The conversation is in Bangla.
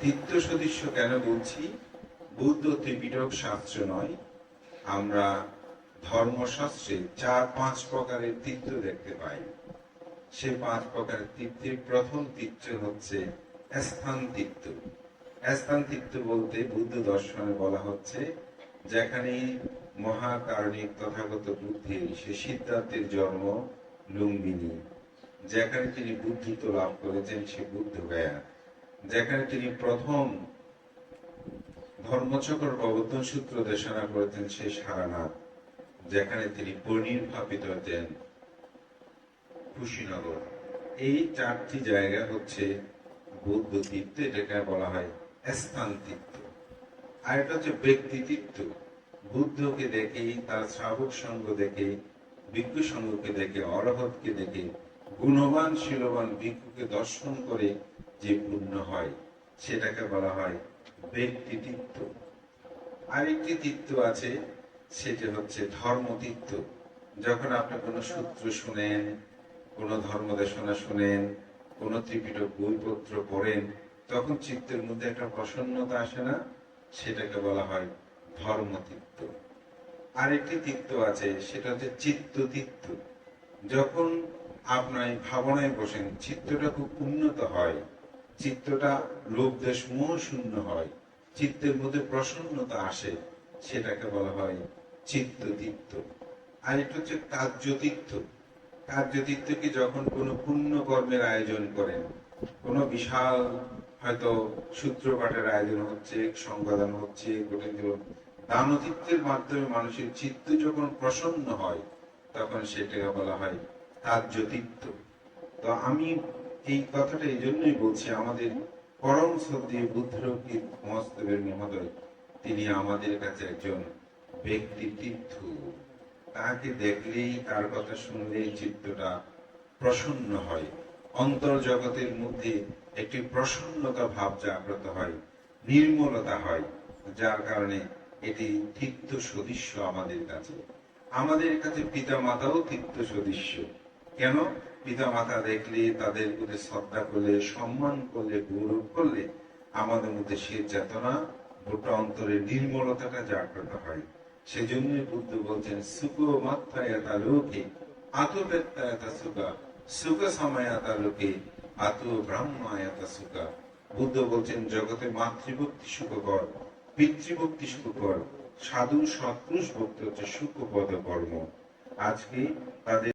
তীর্থ সদৃশ্য কেন বলছি? বুদ্ধ ত্রিপিটক শাস্ত্র নয়। আমরা ধর্মশাস্ত্রে চার পাঁচ প্রকারের তীর্থ দেখতে পাই। সে পাঁচ প্রকারের তীর্থের প্রথম তীর্থ হচ্ছে স্থান তীর্থ। স্থান তীর্থ বলতে বুদ্ধ দর্শনে বলা হচ্ছে, যেখানে মহাকারণিক তথাগত বুদ্ধের সে সিদ্ধান্তের জন্ম, লুম্বিনী, যেখানে তিনি বুদ্ধিত্ব লাভ করেছেন, সে বুদ্ধ গয়া যেখানে তিনি প্রথম ধর্মচক্র প্রবর্তন সূত্র দেশনা করেছেন সে সারানাথ, যেখানে তিনি পরিনির্বাপিত হতেন কুশীনগর। এই চারটি জায়গা হচ্ছে বৌদ্ধ তীর্থ এটাকে বলা হয় স্থান তীর্থ আর এটা হচ্ছে ব্যক্তি তীর্থ বুদ্ধকে দেখে, তার শ্রাবক সঙ্গ দেখে, ভিক্ষু সঙ্গকে দেখে, অরহতকে দেখে, গুণবান, শিলবান ভিক্ষুকে দর্শন করে যে পূর্ণ হয়, সেটাকে বলা হয় ব্যক্তি তীর্থ আরেকটি তীর্থ আছে, সেটা হচ্ছে ধর্ম তীর্থ যখন আপনি কোনো সূত্র শুনেন, কোনো ধর্ম দেশনা শুনেন, কোন ত্রিপিটক বইপত্র পড়েন, তখন চিত্তের মধ্যে একটা প্রসন্নতা আসে না, সেটাকে বলা হয় ধর্ম তীর্থ আরেকটি তীর্থ আছে, সেটা হচ্ছে চিত্ত তীর্থ যখন আপনার ভাবনায় বসেন, চিত্তটা খুব উন্নত হয় চিত্তটা লোভ দেশ শূন্য হয়। চিত্তের মধ্যে প্রসন্নতা আসে, সেটাকে বলা হয় চিত্ত তীর্থ আর এটা হচ্ছে কার্য তীর্থ কার্যতীর্থ কি যখন কোনো পুণ্য কর্মের আয়োজন করেন, কোনো বিশাল হয়তো সূত্রপাঠের আয়োজন হচ্ছে সংবাদন হচ্ছে দানতীর্থের মাধ্যমে মানুষের চিত্ত যখন প্রসন্ন হয়, তখন সেটাকে বলা হয় কার্যতীর্থ তো আমি এই কথাটা এই জন্যই বলছি, আমাদের পরম শ্রদ্ধেয় বুদ্ধরকীর মস্তবের মহোদয়, তিনি আমাদের কাছে একজন ব্যক্তি তীর্থ। তাকে দেখলেই তার কথা শুনলেই চিত্তটা প্রসন্ন হয়। অন্তর জগতের মধ্যে একটি প্রসন্নতা ভাব জাগ্রত হয়, নির্মলতা হয়, যার কারণে এটি তীর্থ সদৃশ্য আমাদের কাছে। আমাদের কাছে পিতা মাতাও তীর্থ সদৃশ্য। কেন? পিতা মাতা দেখলে, তাদের প্রতি শ্রদ্ধা করলে, সম্মান করলে, গৌরব করলে আমাদের মধ্যে সে চেতনা গোটা অন্তরের নির্মলতাটা জাগ্রত হয়। সেজন্য বুদ্ধ বলছেন, সুখ মাত্রায়তা লোকে সুখ সমায়াতা লোকে আত ব্রাহ্মায়তা সুখা। বুদ্ধ বলছেন, জগতে মাতৃভক্তি সুখকর, পিতৃভক্তি সুখকর, সাধু সৎপুরুষ ভক্তি হচ্ছে সুখপদ কর্ম। আজকে তাদের